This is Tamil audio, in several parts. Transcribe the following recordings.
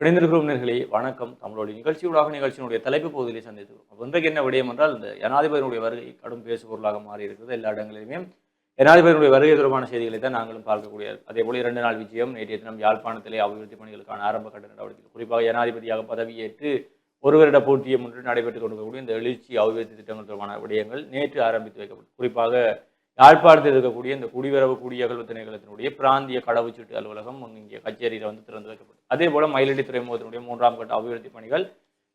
இணைந்திருக்கிறோம் நேர்களே வணக்கம். தமிழோட நிகழ்ச்சியூடாக நிகழ்ச்சியினுடைய தலைப்பு பகுதியிலே சந்தித்தோம். அப்ப இன்றைக்கு என்ன விடயம் என்றால் இந்த ஜனாதிபதியினுடைய வருகை கடும் பேசு பொருளாக மாறி இருக்கிறது எல்லா இடங்களிலுமே. ஜனாதிபதியினுடைய வருகை தொடர்பான செய்திகளை தான் நாங்களும் பார்க்கக்கூடிய அதே போல இரண்டு நாள் விஜயம் நேற்றைய தினம் யாழ்ப்பாணத்திலே அபிவிருத்தி பணிகளுக்கான ஆரம்ப கட்ட நடவடிக்கை குறிப்பாக ஜனாதிபதியாக பதவியேற்று ஒரு வருட போட்டியை முன்று நடைபெற்றுக் கொண்டிருக்கக்கூடிய இந்த எழுச்சி அபிவிருத்தி திட்டங்கள் தொடர்பான விடயங்கள் நேற்று ஆரம்பித்து வைக்கப்பட்டது. குறிப்பாக யாழ்ப்பாணத்தில் இருக்கக்கூடிய இந்த குடிவரவு குடியகல்வு திணைக்களத்தினுடைய பிராந்திய கடவுச்சீட்டு அலுவலகம் இங்கே கச்சேரியில் வந்து திறந்து வைக்கப்பட்டது. அதே போல மயிலடி துறைமுகத்தினுடைய மூன்றாம் கட்ட அபிவிருத்தி பணிகள்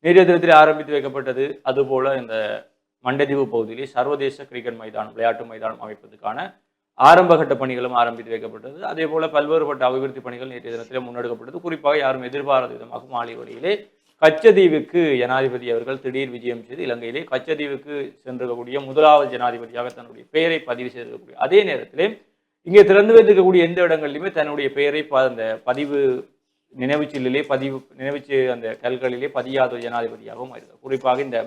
நேற்றைய ஆரம்பித்து வைக்கப்பட்டது. அதுபோல இந்த மண்டதீவு பகுதியிலே சர்வதேச கிரிக்கெட் மைதானம் விளையாட்டு மைதானம் அமைப்பதற்கான ஆரம்ப கட்ட பணிகளும் ஆரம்பித்து வைக்கப்பட்டது. அதே போல பல்வேறுபட்ட அபிவிருத்தி பணிகள் நேற்றைய தினத்திலே முன்னெடுக்கப்பட்டது. குறிப்பாக யாரும் எதிர்பாராத விதமாக மாலை வழியிலே கச்சதீவுக்கு ஜனாதிபதி அவர்கள் திடீர் விஜயம் செய்து இலங்கையிலே கச்சதீவுக்கு சென்றிருக்கக்கூடிய முதலாவது ஜனாதிபதியாக தன்னுடைய பெயரை பதிவு செய்திருக்கக்கூடிய அதே நேரத்திலே இங்கே திறந்து வைத்திருக்கக்கூடிய எந்த இடங்களிலுமே தன்னுடைய பெயரை ப- அந்த பதிவு நினைவுச்சில்லிலே பதிவு நினைவுச்சு அந்த கல்களிலே பதியாத ஜனாதிபதியாகவும் இருக்கிறார் குறிப்பாக இந்த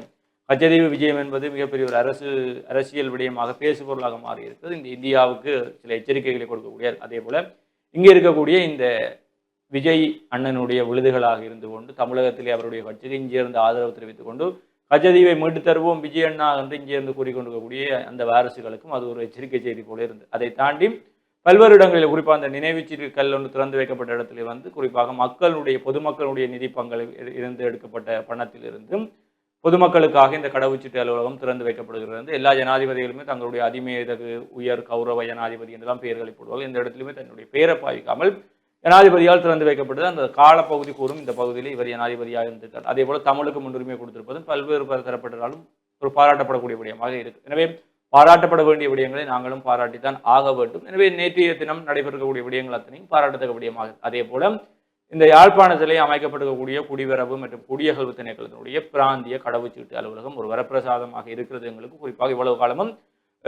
கச்சதீவு விஜயம் என்பது மிகப்பெரிய ஒரு அரசு அரசியல் விடயமாக பேசுபொருளாக மாறி இருக்கிறது இந்த இந்தியாவுக்கு சில எச்சரிக்கைகளை கொடுக்கக்கூடிய அதே போல இங்கே இருக்கக்கூடிய இந்த விஜய் அண்ணனுடைய விழுதுகளாக இருந்து கொண்டு தமிழகத்திலே அவருடைய கட்சிக்கு இங்கே இருந்து ஆதரவு தெரிவித்துக் கொண்டு கச்சதீவை மீட்டு தருவோம் விஜய் அண்ணா என்று இங்கே இருந்து கூறிக்கொண்டிருக்கக்கூடிய அந்த வாரசுகளுக்கும் அது ஒரு எச்சரிக்கை செய்தி போல இருந்து அதை தாண்டி பல்வேறு இடங்களில் குறிப்பாக அந்த நினைவுச்சிறு கல் ஒன்று திறந்து வைக்கப்பட்ட இடத்துல வந்து குறிப்பாக மக்களுடைய பொதுமக்களுடைய நிதி பங்களில் இருந்து எடுக்கப்பட்ட பணத்திலிருந்தும் பொதுமக்களுக்காக இந்த கடவுச்சீட்டு அலுவலகம் திறந்து வைக்கப்படுகிறது. எல்லா ஜனாதிபதிகளுமே தங்களுடைய அதிமேதகு உயர் கௌரவ ஜனாதிபதி என்றெல்லாம் பெயர்களை போடுவார்கள் இந்த இடத்திலுமே தன்னுடைய பெயரை பாவிக்காமல் ஜனாதிபதியால் திறந்து வைக்கப்பட்டது. அந்த காலப்பகுதி கூறும் இந்த பகுதியில் இவர் ஜனாதிபதியாக இருந்திருக்கார். அதே போல தமிழுக்கு முன்னுரிமை கொடுத்திருப்பதும் பல்வேறு பல தரப்பட்டதாலும் ஒரு பாராட்டப்படக்கூடிய விடயமாக இருக்கு. எனவே பாராட்டப்பட வேண்டிய விடயங்களை நாங்களும் பாராட்டித்தான் ஆக வேண்டும். எனவே நேற்றைய தினம் நடைபெறக்கூடிய விடயங்கள் அத்தனையும் பாராட்டத்தக்க விடயமாக அதே போல இந்த யாழ்ப்பாணத்திலே அமைக்கப்பட்டிருக்கக்கூடிய குடிவரவு மற்றும் குடியகல்வு திணைக்களத்தினுடைய பிராந்திய கடவுச்சீட்டு அலுவலகம் ஒரு வரப்பிரசாதமாக இருக்கிறது எங்களுக்கு. குறிப்பாக இவ்வளவு காலமும்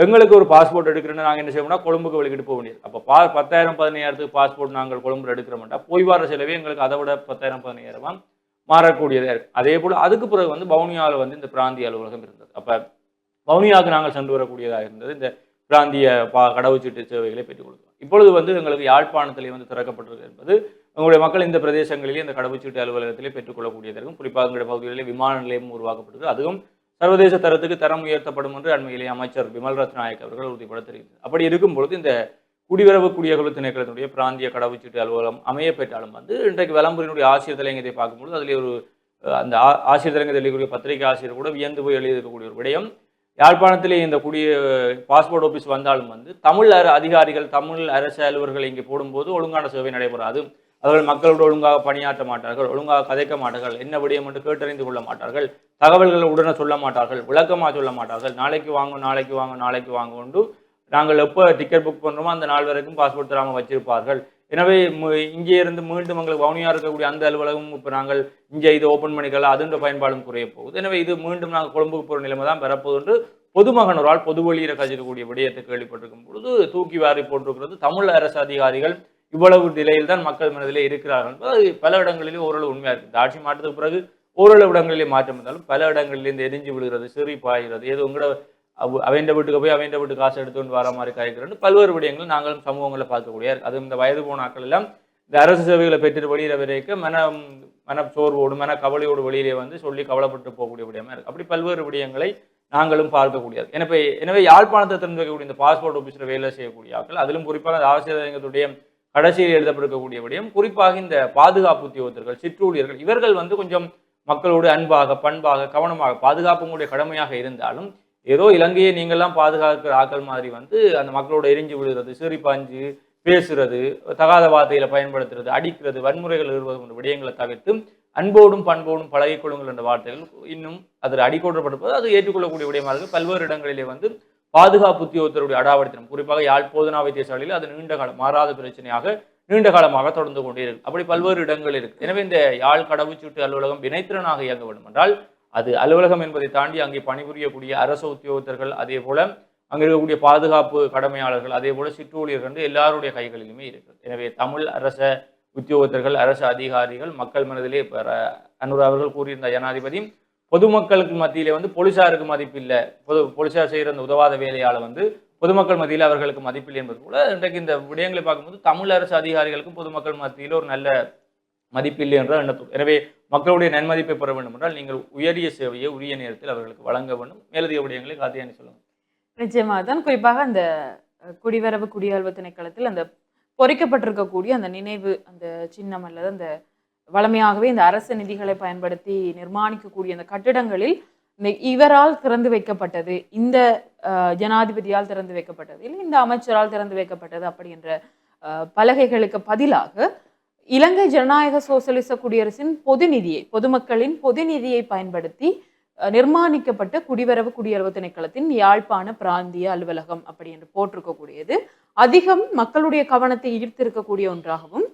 எங்களுக்கு ஒரு பாஸ்போர்ட் எடுக்கிறேன்னு நாங்கள் என்ன செய்வோம்னா கொழும்புக்கு வெளிக்கிட்டு போக வேண்டியது. அப்போ பா பத்தாயிரம் பதினையாயிரத்துக்கு பாஸ்போர்ட் நாங்கள் கொழும்புல எடுக்கிறோம்னா போய் வர செலவே எங்களுக்கு அதை விட பத்தாயிரம் பதினாயிரமா மாறக்கூடியதாக இருக்கும் அதே போல் அதுக்கு பிறகு வந்து பவுனியாவில் வந்து இந்த பிராந்திய அலுவலகம் இருந்தது. அப்போ பவுனியாவுக்கு நாங்கள் சென்று வரக்கூடியதாக இருந்தது. இந்த பிராந்திய பா கடவுச்சீட்டு சேவைகளை பெற்றுக் கொடுத்தோம். இப்பொழுது வந்து எங்களுக்கு யாழ்ப்பாணத்திலே வந்து திறக்கப்பட்டிருக்கு என்பது எங்களுடைய மக்கள் இந்த பிரதேசங்களிலே இந்த கடவுச்சீட்டு அலுவலகத்திலே பெற்றுக்கொள்ளக்கூடியதற்கும் குறிப்பாக எங்களுடைய பகுதிகளிலே விமான நிலையம் உருவாக்கப்பட்டது அதுவும் சர்வதேச தரத்துக்கு தரம் உயர்த்தப்படும் என்று அண்மையிலே அமைச்சர் விமல் ரத்நாயக் அவர்கள் உறுதிபட தெரிவித்தார். அப்படி இருக்கும் பொழுது இந்த குடிவரவு குடியகல்வு திணைக்களத்தினுடைய பிராந்திய கடவுச்சீட்டு அலுவலகம் அமைய பெற்றாலும் வந்து இன்றைக்கு விளம்பரினுடைய ஆசிரியர் தலைங்கத்தை பார்க்கும்பொழுது அதிலே ஒரு அந்த ஆ- ஆசிரியர் தலைங்கத்தில் எழுதக்கூடிய பத்திரிகை ஆசிரியர் கூட வியந்து போய் எழுதியிருக்கக்கூடிய ஒரு விடயம். யாழ்ப்பாணத்திலே இந்த குடிய பாஸ்போர்ட் ஆஃபீஸ் வந்தாலும் வந்து தமிழ் அதிகாரிகள் தமிழ் அரசு அலுவலர்கள் இங்கே போடும்போது ஒழுங்கான சேவை நடைபெறாது. அவர்கள் மக்களோடு ஒழுங்காக பணியாற்ற மாட்டார்கள் ஒழுங்காக கதைக்க மாட்டார்கள் என்ன விடயம் என்று கேட்டறிந்து கொள்ள மாட்டார்கள் தகவல்களை உடனே சொல்ல மாட்டார்கள் விளக்கமாக சொல்ல மாட்டார்கள். நாளைக்கு வாங்கும் நாளைக்கு வாங்க நாளைக்கு வாங்க கொண்டு நாங்கள் எப்போ டிக்கெட் புக் பண்ணுறோமோ அந்த நாள் வரைக்கும் பாஸ்போர்ட் தராமல் வச்சிருப்பார்கள். எனவே இங்கே இருந்து மீண்டும் எங்களுக்கு வவுனியாக இருக்கக்கூடிய அந்த அலுவலகம் இப்போ நாங்கள் இங்கே இது ஓப்பன் பண்ணிக்கலாம் அதுன்ற பயன்பாடும் குறைய போகுது. எனவே இது மீண்டும் நாங்கள் கொழும்புக்கு போகிற நிலைமை தான் பெறப்போகுது என்று பொதுமகனோரால் பொது வழியில் கூடிய விடயத்தை கேள்விப்பட்டிருக்கும் பொழுது தூக்கி வாரி போட்டிருக்கிறது தமிழ் அரசு அதிகாரிகள். இவ்வளவு நிலையில் தான் மக்கள் மனதில் இருக்கிறார்கள். என்பது பல இடங்களிலே ஓரளவு உண்மையாக இருக்குது இந்த ஆட்சி மாற்றத்துக்கு பிறகு ஓரளவு இடங்களிலே மாற்றம் இருந்தாலும் பல இடங்களிலே இந்த எரிஞ்சு விடுகிறது சிறி பாய்கிறது. ஏதோ உங்களோட அவ- வீட்டுக்கு போய் அவன்ட வீட்டு காசு எடுத்துட்டு வர மாதிரி காய்க்கிறோன்னு பல்வேறு விடயங்கள் நாங்களும் சமூகங்களில் பார்க்கக்கூடிய அது இந்த வயது போன ஆட்கள் எல்லாம் இந்த அரசு சேவைகளை பெற்று வெளியில வரைக்கும் மன மன சோர்வோடு மன கவலையோடு வெளியிலே வந்து சொல்லி கவலைப்பட்டு போகக்கூடிய விடயமா இருக்கு. அப்படி பல்வேறு விடயங்களை நாங்களும் பார்க்கக்கூடியது. எனவே எனவே யாழ்ப்பாணத்தை திறந்து வைக்கக்கூடிய இந்த பாஸ்போர்ட் ஆஃபீஸில் வேலை செய்யக்கூடிய ஆட்கள் அதிலும் குறிப்பாக ஆசிரியர் ஆசிரியர்களுடைய கடைசியில் எழுதப்பட்டிருக்கக்கூடிய விடயம் குறிப்பாக இந்த பாதுகாப்பு உத்தியோகத்தர்கள் சிற்றூழியர்கள் இவர்கள் வந்து கொஞ்சம் மக்களோடு அன்பாக பண்பாக கவனமாக பாதுகாப்புங்களுடைய கடமையாக இருந்தாலும் ஏதோ இலங்கையை நீங்கள்லாம் பாதுகாக்கிற ஆக்கள் மாதிரி வந்து அந்த மக்களோட எரிஞ்சு விழுகிறது சிறிப்பாஞ்சு பேசுறது தகாத வார்த்தையில பயன்படுத்துறது அடிக்கிறது வன்முறைகள் இருவது போன்ற விடயங்களை தவிர்த்து அன்போடும் பண்போடும் பழகிக்கொள்ளுங்கள் என்ற வார்த்தைகள் இன்னும் அதில் அடிக்கோட்டப்பட்டிருப்பது அது ஏற்றுக்கொள்ளக்கூடிய விடயமாக இருக்கு பல்வேறு இடங்களிலே வந்து பாதுகாப்பு உத்தியோகத்தருடைய அடாவடித்தனம். குறிப்பாக யாழ் போதனா வைத்தியசாலையில் அது நீண்ட காலம் மாறாத பிரச்சனையாக நீண்ட காலமாக தொடர்ந்து கொண்டே இருக்கு. அப்படி பல்வேறு இடங்கள் இருக்கு. எனவே இந்த யாழ் கடவுச்சீட்டு அலுவலகம் வினைத்திறனாக இயங்க வேண்டும் என்றால் அது அலுவலகம் என்பதை தாண்டி அங்கே பணிபுரியக்கூடிய அரசு உத்தியோகத்தர்கள் அதே போல அங்கே இருக்கக்கூடிய பாதுகாப்பு கடமையாளர்கள் அதே போல சிற்றூழியர்கள் வந்து எல்லாருடைய கைகளிலுமே இருக்குது எனவே தமிழ் அரச உத்தியோகத்தர்கள் அரசு அதிகாரிகள் மக்கள் மனதிலே பெற அவர்கள் கூறியிருந்த ஜனாதிபதி பொதுமக்களுக்கு மத்தியில் வந்து போலீஸாருக்கு மதிப்பு இல்லை பொது போலீஸார் செய்கிற அந்த உதவாத வேலையால் வந்து பொதுமக்கள் மத்தியில் அவர்களுக்கு மதிப்பில்லை என்பது போல இன்றைக்கு இந்த விடயங்களை பார்க்கும்போது தமிழ் அரசு அதிகாரிகளுக்கும் பொதுமக்கள் மத்தியில் ஒரு நல்ல மதிப்பில்லை என்றால் எண்ணத்தோடு. எனவே மக்களுடைய நன்மதிப்பை பெற வேண்டும் என்றால் நீங்கள் உயரிய சேவையை உரிய நேரத்தில் அவர்களுக்கு வழங்க வேண்டும். மேலதிக விடயங்களை காத்தியானி சொல்லுங்கள். நிச்சயமாக தான் குறிப்பாக அந்த குடிவரவு குடியாழ்வு திணைக்களத்தில் அந்த பொறிக்கப்பட்டிருக்கக்கூடிய அந்த நினைவு அந்த சின்னம் அல்லது அந்த வளமையாகவே இந்த அரசு நிதிகளை பயன்படுத்தி நிர்மாணிக்கக்கூடிய அந்த கட்டிடங்களில் இந்த இவரால் திறந்து வைக்கப்பட்டது இந்த ஜனாதிபதியால் திறந்து வைக்கப்பட்டது இல்லை இந்த அமைச்சரால் திறந்து வைக்கப்பட்டது அப்படின்ற என்ற பலகைகளுக்கு பதிலாக இலங்கை ஜனநாயக சோசலிச குடியரசின் பொது நிதியை பொதுமக்களின் பொது நிதியை பயன்படுத்தி நிர்மாணிக்கப்பட்ட குடிவரவு குடியரவு திணைக்களத்தின் யாழ்ப்பாண பிராந்திய அலுவலகம் அப்படி என்று போட்டிருக்கக்கூடியது. அதிகம் மக்களுடைய கவனத்தை ஈர்த்திருக்கக்கூடிய ஒன்றாகவும்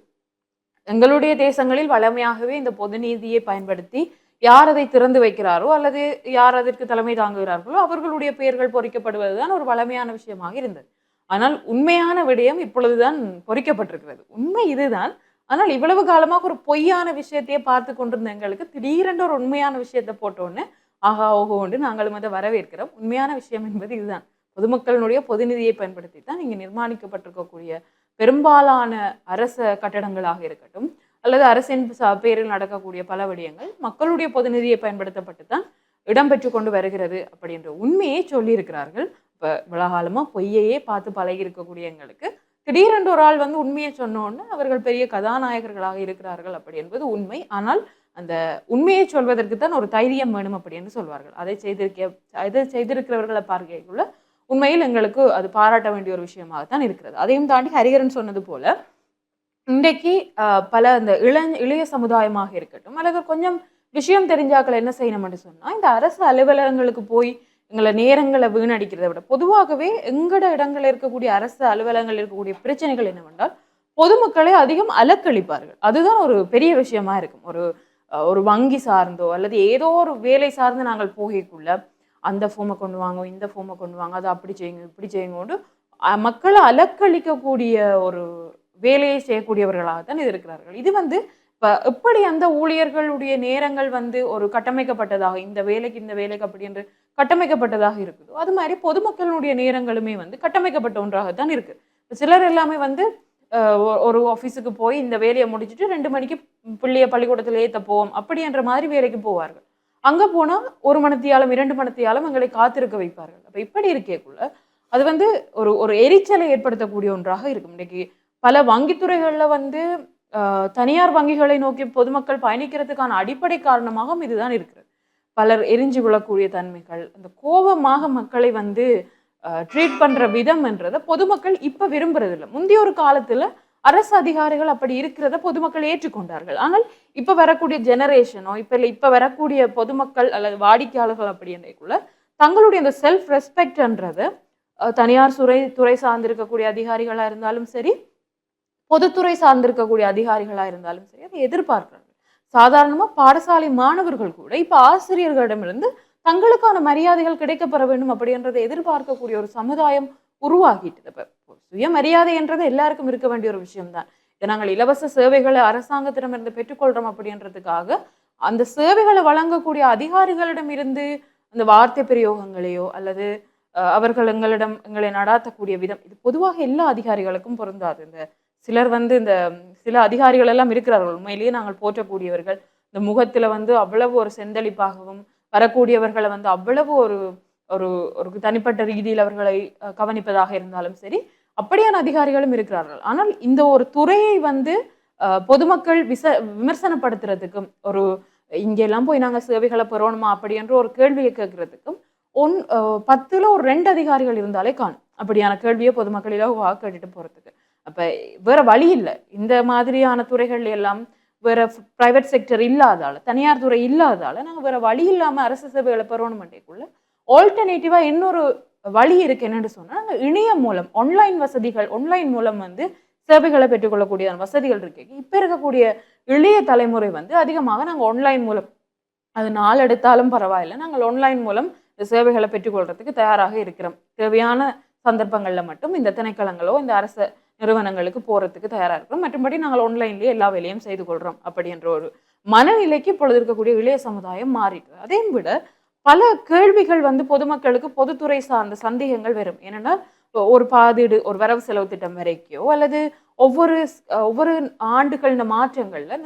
எங்களுடைய தேசங்களில் வளமையாகவே இந்த பொது நீதியை பயன்படுத்தி யார் அதை திறந்து வைக்கிறாரோ அல்லது யார் அதற்கு தலைமை தாங்குகிறார்களோ அவர்களுடைய பெயர்கள் பொறிக்கப்படுவதுதான் ஒரு வளமையான விஷயமாக இருந்தது. ஆனால் உண்மையான விடயம் இப்பொழுதுதான் பொறிக்கப்பட்டிருக்கிறது. உண்மை இதுதான். ஆனால் இவ்வளவு காலமாக ஒரு பொய்யான விஷயத்தையே பார்த்து கொண்டிருந்த எங்களுக்கு திடீரென்று ஒரு உண்மையான விஷயத்தை போட்டோன்னு ஆகா ஓஹோ என்று நாங்களும் அதை வரவேற்கிறோம். உண்மையான விஷயம் என்பது இதுதான். பொதுமக்களினுடைய பொதுநிதியை பயன்படுத்தி தான் இங்கே நிர்மாணிக்கப்பட்டிருக்கக்கூடிய பெரும்பாலான அரச கட்டடங்களாக இருக்கட்டும் அல்லது அரசின் ச- பேரில் நடக்கக்கூடிய பல விடயங்கள் மக்களுடைய பொதுநிதியை பயன்படுத்தப்பட்டு தான் இடம்பெற்று கொண்டு வருகிறது அப்படின்ற உண்மையை சொல்லியிருக்கிறார்கள். இப்போ விலகாலமாக பொய்யையே பார்த்து பழகி இருக்கக்கூடிய எங்களுக்கு திடீரென்று ஒரு ஆள் வந்து உண்மையை சொன்னோன்னு அவர்கள் பெரிய கதாநாயகர்களாக இருக்கிறார்கள் அப்படி என்பது உண்மை. ஆனால் அந்த உண்மையை சொல்வதற்கு தான் ஒரு தைரியம் வேணும் அப்படி என்று சொல்வார்கள். அதை செய்திருக்க அதை செய்திருக்கிறவர்களை பார்க்கைக்குள்ள உண்மையில் எங்களுக்கு அது பாராட்ட வேண்டிய ஒரு விஷயமாகத்தான் இருக்கிறது. அதையும் தாண்டி ஹரிகரன் சொன்னது போல இன்றைக்கு பல இந்த இள இளைய சமுதாயமாக இருக்கட்டும் அல்லது கொஞ்சம் விஷயம் தெரிஞ்சாக்கள் என்ன செய்யணும்னு சொன்னால் இந்த அரசு அலுவலகங்களுக்கு போய் எங்களை நேரங்களை வீணடிக்கிறதை விட பொதுவாகவே எங்கட இடங்களில் இருக்கக்கூடிய அரசு அலுவலகங்கள் இருக்கக்கூடிய பிரச்சனைகள் என்னவென்றால் பொதுமக்களை அதிகம் அலக்களிப்பார்கள் அதுதான் ஒரு பெரிய விஷயமா இருக்கும். ஒரு ஒரு வங்கி சார்ந்தோ அல்லது ஏதோ ஒரு வேலை சார்ந்து நாங்கள் போகக்குள்ள அந்த ஃபோமை கொண்டு வாங்க இந்த ஃபோமை கொண்டு வாங்க அதை அப்படி செய்யுங்க இப்படி செய்யுங்கோண்டு மக்களை அலக்களிக்கக்கூடிய ஒரு வேலையை செய்யக்கூடியவர்களாக தான் இது இருக்கிறார்கள். இது வந்து இப்போ எப்படி அந்த ஊழியர்களுடைய நேரங்கள் வந்து ஒரு கட்டமைக்கப்பட்டதாக இந்த வேலைக்கு இந்த வேலைக்கு அப்படி என்று கட்டமைக்கப்பட்டதாக இருக்குதோ அது மாதிரி பொதுமக்களுடைய நேரங்களுமே வந்து கட்டமைக்கப்பட்ட ஒன்றாக தான் இருக்குது சிலர் எல்லாமே வந்து ஒரு ஆஃபீஸுக்கு போய் இந்த வேலையை முடிச்சுட்டு ரெண்டு மணிக்கு பிள்ளைய பள்ளிக்கூடத்தில் ஏற்ற போவோம் அப்படின்ற மாதிரி வேலைக்கு போவார்கள். அங்கே போனால் ஒரு மணத்தியாலும் இரண்டு மணத்தியாலும் எங்களை காத்திருக்க வைப்பார்கள். அப்போ இப்படி இருக்கேக்குள்ள அது வந்து ஒரு ஒரு எரிச்சலை ஏற்படுத்தக்கூடிய ஒன்றாக இருக்கும். இன்றைக்கு பல வங்கித்துறைகளில் வந்து தனியார் வங்கிகளை நோக்கி பொதுமக்கள் பயணிக்கிறதுக்கான அடிப்படை காரணமாகவும் இதுதான் இருக்கிறது. பலர் எரிஞ்சு விழக்கூடிய தன்மைகள் அந்த கோபமாக மக்களை வந்து ட்ரீட் பண்ணுற விதம் என்றதை பொதுமக்கள் இப்போ விரும்புறதில்லை. முந்தைய ஒரு காலத்தில் அரசு அதிகாரிகள் அப்படி இருக்கிறத பொதுமக்கள் ஏற்றுக்கொண்டார்கள். ஆனால் இப்ப வரக்கூடிய ஜெனரேஷனோ இப்ப இப்ப வரக்கூடிய பொதுமக்கள் அல்லது வாடிக்கையாளர்கள் அப்படின்றக்குள்ள தங்களுடைய அந்த செல்ஃப் ரெஸ்பெக்ட்ன்றது தனியார் துறை துறை சார்ந்திருக்கக்கூடிய அதிகாரிகளா இருந்தாலும் சரி பொதுத்துறை சார்ந்திருக்கக்கூடிய அதிகாரிகளா இருந்தாலும் சரி அதை எதிர்பார்க்கிறார்கள். சாதாரணமா பாடசாலை மாணவர்கள் கூட இப்ப ஆசிரியர்களிடமிருந்து தங்களுக்கான மரியாதைகள் கிடைக்கப்பெற வேண்டும் அப்படின்றதை எதிர்பார்க்கக்கூடிய ஒரு சமுதாயம் உருவாகிட்டு இப்போ சுயமரியாதை என்றது எல்லாருக்கும் இருக்க வேண்டிய ஒரு விஷயம்தான். இதை நாங்கள் இலவச சேவைகளை அரசாங்கத்திடமிருந்து பெற்றுக்கொள்கிறோம் அப்படின்றதுக்காக அந்த சேவைகளை வழங்கக்கூடிய அதிகாரிகளிடம் இருந்து அந்த வார்த்தை பிரயோகங்களையோ அல்லது அவர்கள் எங்களிடம் எங்களை நடாத்தக்கூடிய விதம் இது பொதுவாக எல்லா அதிகாரிகளுக்கும் பொருந்தாது. இந்த சிலர் வந்து இந்த சில அதிகாரிகள் எல்லாம் இருக்கிறார்கள். உண்மையிலேயே நாங்கள் போற்றக்கூடியவர்கள். இந்த முகத்தில் வந்து அவ்வளவு ஒரு செந்தளிப்பாகவும் வரக்கூடியவர்களை வந்து அவ்வளவு ஒரு ஒரு ஒரு தனிப்பட்ட ரீதியில் அவர்களை கவனிப்பதாக இருந்தாலும் சரி அப்படியான அதிகாரிகளும் இருக்கிறார்கள். ஆனால் இந்த ஒரு துறையை வந்து பொதுமக்கள் விச விமர்சனப்படுத்துறதுக்கும் ஒரு இங்கெல்லாம் போய் நாங்கள் சேவைகளை பெறணுமா அப்படி என்று ஒரு கேள்வியை கேட்கறதுக்கும் ஒன் பத்தில் ஒரு ரெண்டு அதிகாரிகள் இருந்தாலே காணும். அப்படியான கேள்வியை பொதுமக்கள் இலகுவாக கேட்டுட்டு போகிறதுக்கு அப்போ வேற வழி இல்லை. இந்த மாதிரியான துறைகள் எல்லாம் வேற பிரைவேட் செக்டர் இல்லாதால தனியார் துறை இல்லாதால நாங்கள் வேற வழி இல்லாமல் அரசு சேவைகளை பெறணும் பண்ணிக்குள்ள ஆல்டர்னேட்டிவாக இன்னொரு வழி இருக்கு என்னென்னு சொன்னால் நாங்க இணையம் மூலம் ஆன்லைன் வசதிகள் ஆன்லைன் மூலம் வந்து சேவைகளை பெற்றுக்கொள்ளக்கூடிய வசதிகள் இருக்கு. இப்போ இருக்கக்கூடிய இளைய தலைமுறை வந்து அதிகமாக நாங்கள் ஆன்லைன் மூலம் அது நாள் எடுத்தாலும் பரவாயில்லை நாங்கள் ஆன்லைன் மூலம் சேவைகளை பெற்றுக்கொள்றதுக்கு தயாராக இருக்கிறோம். தேவையான சந்தர்ப்பங்களில் மட்டும் இந்த திணைக்களங்களோ இந்த அரசு நிறுவனங்களுக்கு போகிறதுக்கு தயாராக இருக்கிறோம். மற்றபடி நாங்கள் ஆன்லைன்லேயே எல்லா வேலையும் செய்து கொள்கிறோம் அப்படி என்ற ஒரு மனநிலைக்கு இப்பொழுது இருக்கக்கூடிய இளைய சமுதாயம் மாறிட்டு அதையும் விட பல கேள்விகள் வந்து பொதுமக்களுக்கு பொதுத்துறை சார்ந்த சந்தேகங்கள் வரும். ஏன்னா ஒரு பாதீடு ஒரு வரவு செலவு திட்டம் வரைக்கோ அல்லது ஒவ்வொரு ஒவ்வொரு ஆண்டுகள் இந்த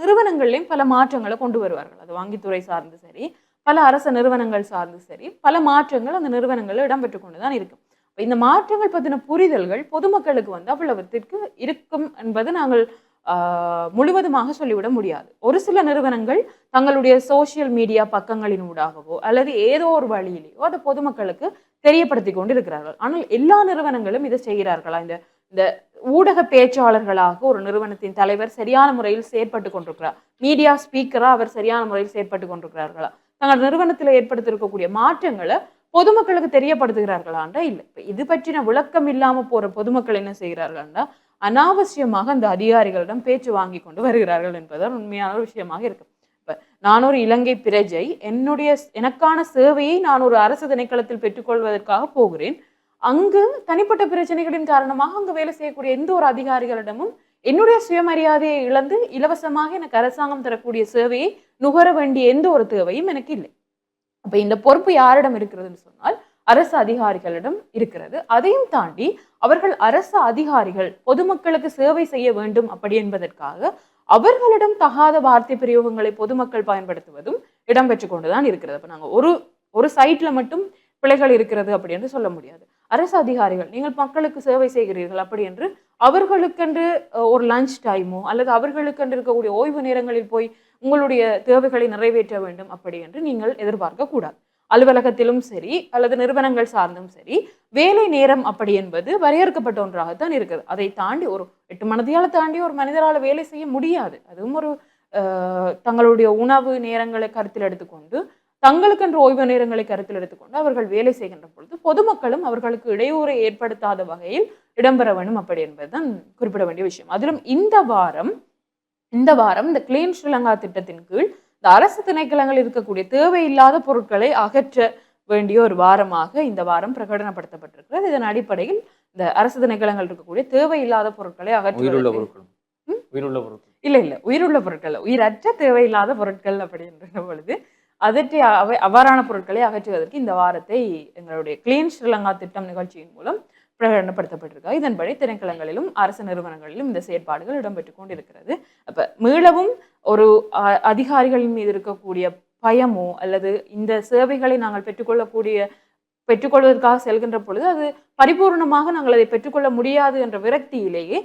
நிறுவனங்கள்லையும் பல மாற்றங்களை கொண்டு வருவார்கள். அது வங்கித்துறை சார்ந்து சரி பல அரச நிறுவனங்கள் சார்ந்து சரி பல மாற்றங்கள் அந்த நிறுவனங்களில் இடம்பெற்று கொண்டு தான் இருக்கும் இந்த மாற்றங்கள் பற்றின புரிதல்கள் பொதுமக்களுக்கு வந்து அவ்வளவுத்திற்கு இருக்கும் என்பது நாங்கள் முழுவதுமாக சொல்லிவிட முடியாது. ஒரு சில நிறுவனங்கள் தங்களுடைய சோஷியல் மீடியா பக்கங்களின் ஊடாகவோ அல்லது ஏதோ ஒரு வழியிலேயோ அதை பொதுமக்களுக்கு தெரியப்படுத்தி கொண்டு இருக்கிறார்கள் ஆனால் எல்லா நிறுவனங்களும் இதை செய்கிறார்களா? இந்த இந்த ஊடக பேச்சாளர்களாக ஒரு நிறுவனத்தின் தலைவர் சரியான முறையில் செயற்பட்டு கொண்டிருக்கிறார். மீடியா ஸ்பீக்கராக அவர் சரியான முறையில் செயற்பட்டு கொண்டிருக்கிறார்களா? தங்கள் நிறுவனத்தில் ஏற்படுத்தியிருக்கக்கூடிய மாற்றங்களை பொதுமக்களுக்கு தெரியப்படுத்துகிறார்களாண்டா இல்லை. இது பற்றின விளக்கம் இல்லாமல் போகிற பொதுமக்கள் என்ன செய்கிறார்கள்னா அனாவசியமாக அந்த அதிகாரிகளிடம் பேச்சு வாங்கி கொண்டு வருகிறார்கள் என்பதுதான் உண்மையான ஒரு விஷயமாக இருக்கு. இப்போ நான் ஒரு இலங்கை பிரஜை என்னுடைய எனக்கான சேவையை நான் ஒரு அரசு திணைக்களத்தில் பெற்றுக்கொள்வதற்காக போகிறேன். அங்கு தனிப்பட்ட பிரச்சனைகளின் காரணமாக அங்கு வேலை செய்யக்கூடிய எந்த ஒரு அதிகாரிகளிடமும் என்னுடைய சுயமரியாதையை இழந்து இலவசமாக எனக்கு அரசாங்கம் தரக்கூடிய சேவையை நுகர வேண்டிய எந்த ஒரு தேவையும் எனக்கு இல்லை. அப்ப இந்த பொறுப்பு யாரிடம் இருக்கிறதுன்னு சொன்னால் அரசு அதிகாரிகளிடம் இருக்கிறது. அதையும் தாண்டி அவர்கள் அரசு அதிகாரிகள் பொதுமக்களுக்கு சேவை செய்ய வேண்டும் அப்படி என்பதற்காக அவர்களிடம் தகாத வார்த்தை பிரயோகங்களை பொதுமக்கள் பயன்படுத்துவதும் இடம்பெற்று கொண்டுதான் இருக்கிறது. அப்போ நாங்கள் ஒரு ஒரு சைட்ல மட்டும் பிழைகள் இருக்கிறது அப்படி என்று சொல்ல முடியாது. அரசு அதிகாரிகள் நீங்கள் மக்களுக்கு சேவை செய்கிறீர்கள் அப்படி என்று அவர்களுக்கென்று ஒரு லஞ்ச் டைமோ அல்லது அவர்களுக்கென்று இருக்கக்கூடிய ஓய்வு நேரங்களில் போய் உங்களுடைய தேவைகளை நிறைவேற்ற வேண்டும் அப்படி என்று நீங்கள் எதிர்பார்க்க கூடாது. அலுவலகத்திலும் சரி அல்லது நிறுவனங்கள் சார்ந்தும் சரி வேலை நேரம் அப்படி என்பது வரையறுக்கப்பட்ட ஒன்றாகத்தான் இருக்குது அதை தாண்டி ஒரு எட்டு மனதியால் தாண்டி ஒரு மனிதரால் வேலை செய்ய முடியாது. அதுவும் ஒரு அஹ், தங்களுடைய உணவு நேரங்களை கருத்தில் எடுத்துக்கொண்டு தங்களுக்கென்று ஓய்வு நேரங்களை கருத்தில் எடுத்துக்கொண்டு அவர்கள் வேலை செய்கின்ற பொழுது பொதுமக்களும் அவர்களுக்கு இடையூறை ஏற்படுத்தாத வகையில் இடம்பெற வேண்டும் அப்படி என்பதுதான் குறிப்பிட வேண்டிய விஷயம். அதிலும் இந்த வாரம் இந்த வாரம் இந்த கிளீன் ஸ்ரீலங்கா திட்டத்தின் கீழ் இந்த அரசு திணைக்களங்களில் இருக்கக்கூடிய தேவையில்லாத பொருட்களை அகற்ற வேண்டிய ஒரு வாரமாக இந்த வாரம் பிரகடனப்படுத்தப்பட்டிருக்கிறது. இதன் அடிப்படையில் இந்த அரசு திணைக்களங்கள் இருக்கக்கூடிய தேவையில்லாத பொருட்களை உயிருள்ள அகற்ற பொருட்கள் உயிருள்ள பொருட்கள் இல்ல இல்ல. உயிருள்ள பொருட்கள். உயிரற்ற தேவையில்லாத பொருட்கள் அப்படின்ற பொழுது அதற்கு அவை அவ்வாறான பொருட்களை அகற்றுவதற்கு இந்த வாரத்தை எங்களுடைய கிளீன் ஸ்ரீலங்கா திட்டம் நிகழ்ச்சியின் மூலம் பிரகடனப்படுத்தப்பட்டிருக்கா இதன்படி திணைக்களங்களிலும் அரசு நிறுவனங்களிலும் இந்த செயற்பாடுகள் இடம்பெற்று கொண்டிருக்கிறது. அப்ப மீளவும் ஒரு அ- அதிகாரிகளின் மீது இருக்கக்கூடிய பயமோ அல்லது இந்த சேவைகளை நாங்கள் பெற்றுக்கொள்ளக்கூடிய பெற்றுக்கொள்வதற்காக செல்கின்ற பொழுது அது பரிபூர்ணமாக நாங்கள் அதை பெற்றுக்கொள்ள முடியாது என்ற விரக்தியிலேயே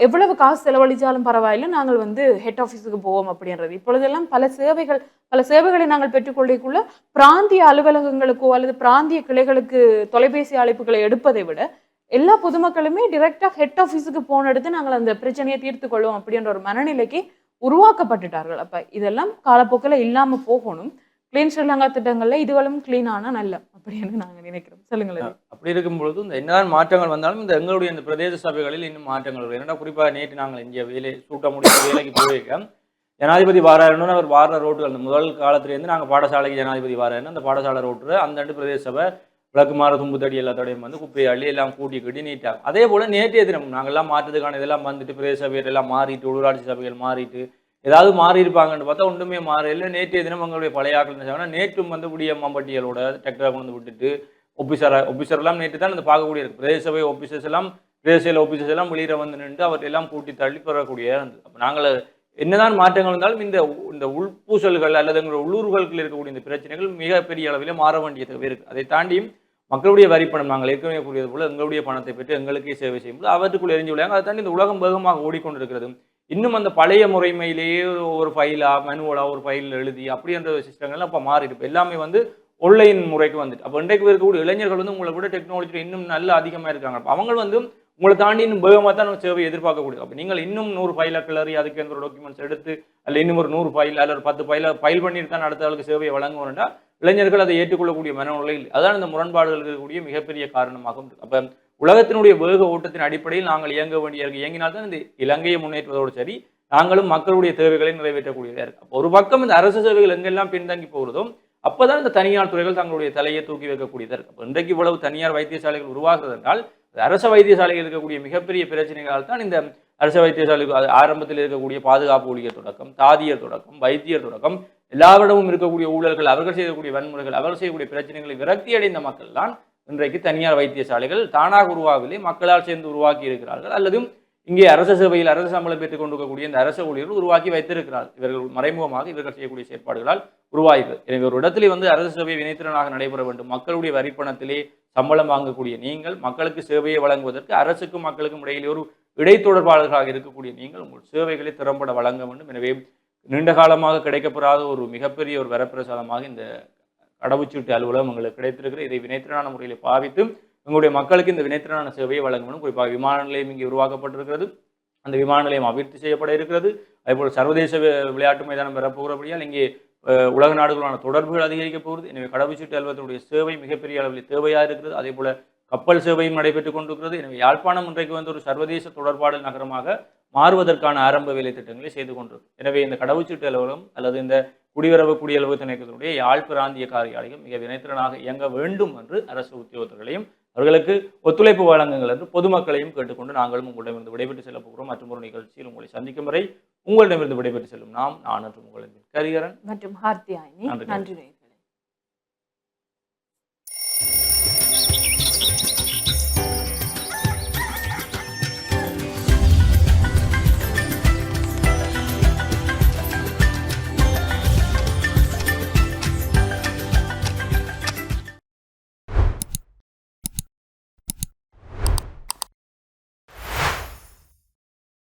எவ்வளவு காசு செலவழிச்சாலும் பரவாயில்ல நாங்கள் வந்து ஹெட் ஆஃபீஸுக்கு போவோம் அப்படின்றது. இப்பொழுதெல்லாம் பல சேவைகள் பல சேவைகளை நாங்கள் பெற்றுக்கொள்ளிக்குள்ள பிராந்திய அலுவலகங்களுக்கோ அல்லது பிராந்திய கிளைகளுக்கு தொலைபேசி அழைப்புகளை எடுப்பதை விட எல்லா பொதுமக்களுமே டிரெக்டாக ஹெட் ஆஃபீஸுக்கு போன எடுத்து நாங்கள் அந்த பிரச்சனையை தீர்த்து கொள்வோம் அப்படின்ற ஒரு மனநிலைக்கு உருவாக்கப்பட்டுட்டார்கள். அப்போ இதெல்லாம் காலப்போக்கில் இல்லாமல் போகணும். கிளீன் ஸ்ரீலங்கா திட்டங்கள்ல இதுவளும் கிளீன் ஆனா நல்ல அப்படின்னு நாங்க நினைக்கிறோம். சொல்லுங்களேன். அப்படி இருக்கும் பொழுது இந்த என்னதான் மாற்றங்கள் வந்தாலும் இந்த எங்களுடைய இந்த பிரதேச சபைகளில் இன்னும் மாற்றங்கள் வரும். என்னடா குறிப்பாக நேற்று நாங்கள் இங்கே வேலை சூட்ட முடிந்த வேலைக்கு போயிருக்கோம். ஜனாதிபதி வாராருன்னு அவர் வார ரோட்டுகள். அந்த முதல் காலத்துலேருந்து நாங்கள் பாடசாலைக்கு ஜனாதிபதி வாராருன்னு அந்த பாடசாலை ரோட்டில் அந்த ரெண்டு பிரதேச சபை விளக்குமாறு தும்புத்தடி எல்லாத்தோடையும் வந்து குப்பையை அள்ளி எல்லாம் கூட்டி கட்டி நீட்டாங்க அதே போல் நேற்றைய தினம் நாங்கள்லாம் மாற்றத்துக்கான இதெல்லாம் வந்துட்டு பிரதேச சபைகள் எல்லாம் மாறிட்டு உள்ளூராட்சி சபைகள் மாறிட்டு ஏதாவது மாறி இருப்பாங்கன்னு பார்த்தா ஒன்றுமே மாறல நேற்றைய தினம் எங்களுடைய பழைய ஆக்கள் என்ன நேற்றும் வந்து புடிய மம்பட்டியலோட கொண்டு வந்து விட்டுட்டு ஒபிசர் ஒபிசர்லாம் நேற்று தான் அந்த பார்க்கக்கூடிய இருக்குது பிரதேச சபை ஒபிசர்ஸ் எல்லாம் பிரதேச ஆஃபீஸர்ஸ் எல்லாம் வெளியில் வந்து நின்று அவர்கள் எல்லாம் கூட்டி தள்ளி பெறக்கூடிய இருந்தது அப்போ நாங்கள் என்னதான் மாற்றங்கள் இருந்தாலும் இந்த இந்த உள்பூசல்கள் அல்லது எங்களுடைய உள்ளூர்களுக்கு இருக்கக்கூடிய இந்த பிரச்சனைகள் மிகப்பெரிய அளவில் மாற வேண்டிய தேவை இருக்கு. அதை தாண்டியும் மக்களுடைய வரிப்பணம் நாங்கள் ஏற்கனவே கூறியது போல எங்களுடைய பணத்தை பெற்று எங்களுக்கே சேவை செய்யும்போது அவற்றுக்குள் எரிஞ்சு விளையாங்க. அதை தாண்டி இந்த உலகம் வேகமாக ஓடிக்கொண்டிருக்கிறது. இன்னும் அந்த பழைய முறைமையிலேயே ஒரு ஃபைலா மேனுவலா ஒரு ஃபைல் எழுதி அப்படின்ற சிஸ்டங்கள்லாம் இப்போ மாறிடு இப்போ எல்லாமே வந்து ஆன்லைன் முறைக்கு வந்துட்டு. அப்போ இன்றைக்கு இருக்கக்கூடிய இளைஞர்கள் வந்து உங்களை விட டெக்னாலஜி இன்னும் நல்ல அதிகமாக இருக்காங்க. அவங்க வந்து உங்களை தாண்டி இன்னும் வேகமாக தான் நம்ம சேவை எதிர்பார்க்கக்கூடிய அப்போ நீங்கள் இன்னும் நூறு ஃபைலை கிளறி அதுக்கு எந்த ஒரு டாக்குமெண்ட்ஸ் எடுத்து அல்ல இன்னும் ஒரு நூறு ஃபைல் அல்ல ஒரு பத்து ஃபைலை ஃபைல் பண்ணிட்டு தான் அடுத்த ஆளுக்கு சேவையை வழங்குவோம்னா இளைஞர்கள் அதை ஏற்றுக்கொள்ளக்கூடிய மனநிலையில் அதான் இந்த முரண்பாடுகள் இருக்கக்கூடிய மிகப்பெரிய காரணமாகும் அப்போ உலகத்தினுடைய வேக ஓட்டத்தின் அடிப்படையில் நாங்கள் இயங்க வேண்டிய இருக்கு. இயங்கினால்தான் இந்த இலங்கையை முன்னேற்றுவதோடு சரி நாங்களும் மக்களுடைய தேவைகளை நிறைவேற்றக்கூடியதாக இருக்கு. அப்போ ஒரு பக்கம் இந்த அரசு சேவைகள் எங்கெல்லாம் பின்தங்கி போகிறதோ அப்போதான் இந்த தனியார் துறைகள் தங்களுடைய தலையை தூக்கி வைக்கக்கூடியதாக இருக்கு. அப்போ இன்றைக்கு இவ்வளவு தனியார் வைத்தியசாலைகள் உருவாகிறது என்றால் அரச வைத்தியசாலையில் இருக்கக்கூடிய மிகப்பெரிய பிரச்சனைகளால் தான் இந்த அரச வைத்தியசாலை ஆரம்பத்தில் இருக்கக்கூடிய பாதுகாப்பு ஊழியர் தொடக்கம் தாதியர் தொடக்கம் வைத்தியர் தொடக்கம் எல்லாவிடமும் இருக்கக்கூடிய ஊழல்கள் அவர்கள் செய்யக்கூடிய வன்முறைகள் அவர்கள் செய்யக்கூடிய பிரச்சனைகளை விரக்தி அடைந்த மக்கள் தான் இன்றைக்கு தனியார் வைத்தியசாலைகள் தானாக உருவாகவில்லை. மக்களால் சேர்ந்து உருவாக்கி இருக்கிறார்கள். அல்லது இங்கே அரச சேவையில் அரசு சம்பளம் பெற்றுக் கொண்டிருக்கக்கூடிய இந்த அரச ஊழியர்கள் உருவாக்கி வைத்திருக்கிறார் இவர்கள் மறைமுகமாக இவர்கள் செய்யக்கூடிய செயற்பாடுகளால் உருவாகிறது. எனவே ஒரு இடத்திலே வந்து அரசு சேவை வினைத்திறனாக நடைபெற வேண்டும். மக்களுடைய வரிப்பணத்திலே சம்பளம் வாங்கக்கூடிய நீங்கள் மக்களுக்கு சேவையை வழங்குவதற்கு அரசுக்கும் மக்களுக்கும் இடையிலே ஒரு இடைத்தொடர்பாளர்களாக இருக்கக்கூடிய நீங்கள் உங்கள் சேவைகளை திறம்பட வழங்க வேண்டும். எனவே நீண்ட காலமாக கிடைக்கப்பெறாத ஒரு மிகப்பெரிய ஒரு வரப்பிரசாதமாக இந்த கடவுச்சீட்டு அலுவலகம் உங்களுக்கு கிடைத்திருக்கிற இதை வினைத்திறனான முறையில் பாவித்து எங்களுடைய மக்களுக்கு இந்த வினைத்திறனான சேவையை வழங்கணும் குறிப்பாக விமான நிலையம் இங்கே உருவாக்கப்பட்டிருக்கிறது. அந்த விமான நிலையம் அபிவிருத்தி செய்யப்பட இருக்கிறது. அதேபோல் சர்வதேச விளையாட்டு மைதானம் பெறப்போகிறபடியால் இங்கே உலக நாடுகளான தொடர்புகள் அதிகரிக்க போகிறது. எனவே கடவுச்சீட்டு அலுவலகத்தினுடைய சேவை மிகப்பெரிய அளவில் தேவையாக இருக்கிறது. அதே போல கப்பல் சேவையும் நடைபெற்றுக் கொண்டிருக்கிறது. எனவே யாழ்ப்பாணம் இன்றைக்கு வந்து ஒரு சர்வதேச தொடர்பாடல் நகரமாக மாறுவதற்கான ஆரம்ப வேலை திட்டங்களை செய்து கொண்டிருக்கும் எனவே இந்த கடவுச்சீட்டு அலுவலகம் அல்லது இந்த குடிவரவு குடியளவு திணைக்களத்தினுடைய யாழ் பிராந்திய காரியாலயம் மிக வினைத்திறனாக இயங்க வேண்டும் என்று அரசு உத்தியோகத்தர்களையும் அவர்களுக்கு ஒத்துழைப்பு வழங்குங்கள் என்று பொதுமக்களையும் கேட்டுக்கொண்டு நாங்களும் உங்களிடமிருந்து விடைபெற்று செல்ல போகிறோம். மற்றும் ஒரு நிகழ்ச்சியில் உங்களை சந்திக்கும் வரை உங்களிடமிருந்து விடைபெற்று செல்லும் நாம் நான் மற்றும் உங்களின் கரிகரன். மற்றும். நன்றி.